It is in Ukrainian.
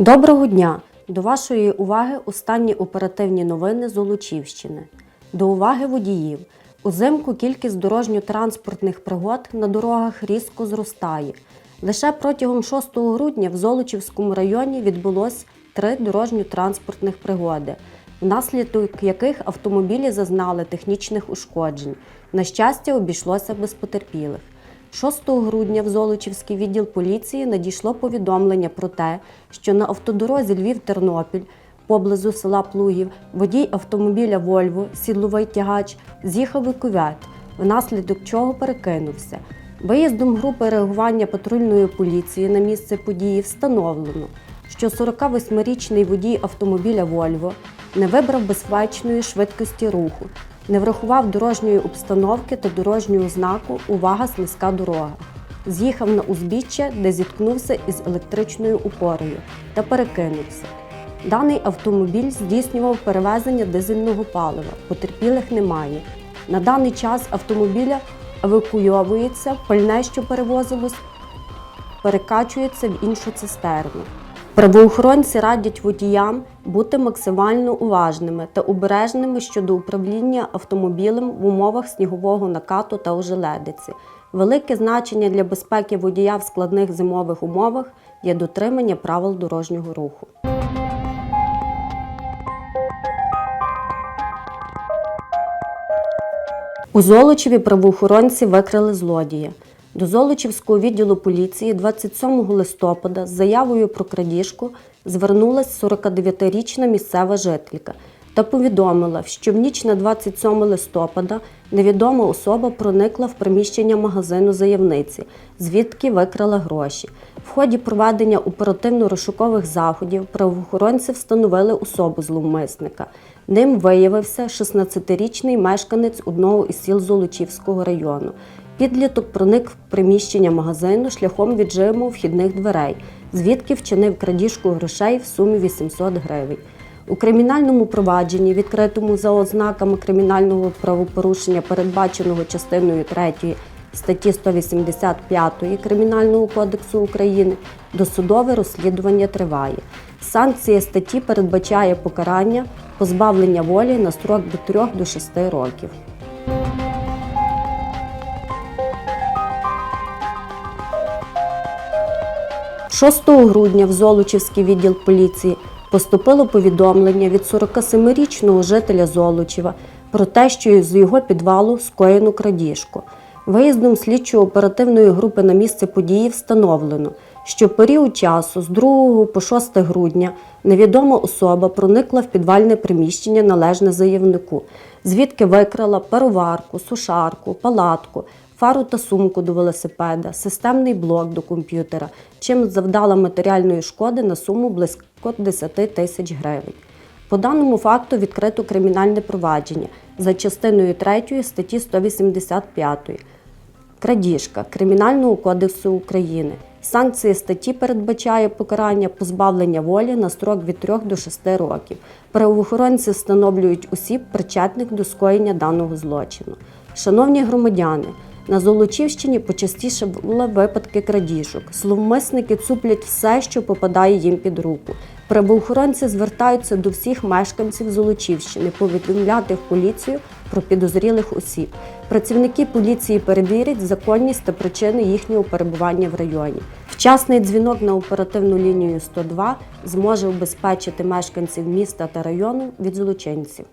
Доброго дня! До вашої уваги останні оперативні новини з Олучівщини. До уваги водіїв. Узимку кількість дорожньо-транспортних пригод на дорогах різко зростає. Лише протягом 6 грудня в Золочівському районі відбулось три дорожньо-транспортних пригоди, внаслідок яких автомобілі зазнали технічних ушкоджень. На щастя, обійшлося без потерпілих. 6 грудня в Золочівський відділ поліції надійшло повідомлення про те, що на автодорозі Львів-Тернопіль поблизу села Плугів водій автомобіля Вольво, сідловий тягач, з'їхав у кювет, внаслідок чого перекинувся. Виїздом групи реагування патрульної поліції на місце події встановлено, що 48-річний водій автомобіля Вольво не вибрав безпечної швидкості руху, не врахував дорожньої обстановки та дорожнього знаку Увага слизька дорога. З'їхав на узбіччя, де зіткнувся із електричною опорою та перекинувся. Даний автомобіль здійснював перевезення дизельного палива. Потерпілих немає. На даний час автомобіля евакуйовується, пальне, що перевозилось, перекачується в іншу цистерну. Правоохоронці радять водіям бути максимально уважними та обережними щодо управління автомобілем в умовах снігового накату та ожеледиці. Велике значення для безпеки водія в складних зимових умовах є дотримання правил дорожнього руху. У Золочеві правоохоронці викрили злодія. До Золочівського відділу поліції 27 листопада з заявою про крадіжку звернулась 49-річна місцева жителька та повідомила, що в ніч на 27 листопада невідома особа проникла в приміщення магазину заявниці, звідки викрала гроші. В ході проведення оперативно-розшукових заходів правоохоронці встановили особу зловмисника. Ним виявився 16-річний мешканець одного із сіл Золочівського району. Підліток проник в приміщення магазину шляхом віджиму вхідних дверей, звідки вчинив крадіжку грошей в сумі 800 гривень. У кримінальному провадженні, відкритому за ознаками кримінального правопорушення, передбаченого частиною 3 статті 185 Кримінального кодексу України, досудове розслідування триває. Санкція статті передбачає покарання позбавлення волі на строк від 3 до 6 років. – 6 грудня в Золочівський відділ поліції поступило повідомлення від 47-річного жителя Золочева про те, що з його підвалу скоєно крадіжку. Виїздом слідчо-оперативної групи на місце події встановлено, що період часу з 2 по 6 грудня невідома особа проникла в підвальне приміщення належне заявнику, звідки викрала пароварку, сушарку, палатку, фару та сумку до велосипеда, системний блок до комп'ютера, чим завдала матеріальної шкоди на суму близько 10 тисяч гривень. По даному факту відкрито кримінальне провадження за частиною 3 статті 185 Крадіжка Кримінального кодексу України. Санкція статті передбачає покарання позбавлення волі на строк від 3 до 6 років. Правоохоронці встановлюють осіб, причетних до скоєння даного злочину. Шановні громадяни, на Золочівщині почастіше були випадки крадіжок. Словмисники цуплять все, що попадає їм під руку. Правоохоронці звертаються до всіх мешканців Золочівщини повідомляти в поліцію про підозрілих осіб. Працівники поліції перевірять законність та причини їхнього перебування в районі. Вчасний дзвінок на оперативну лінію 102 зможе убезпечити мешканців міста та району від злочинців.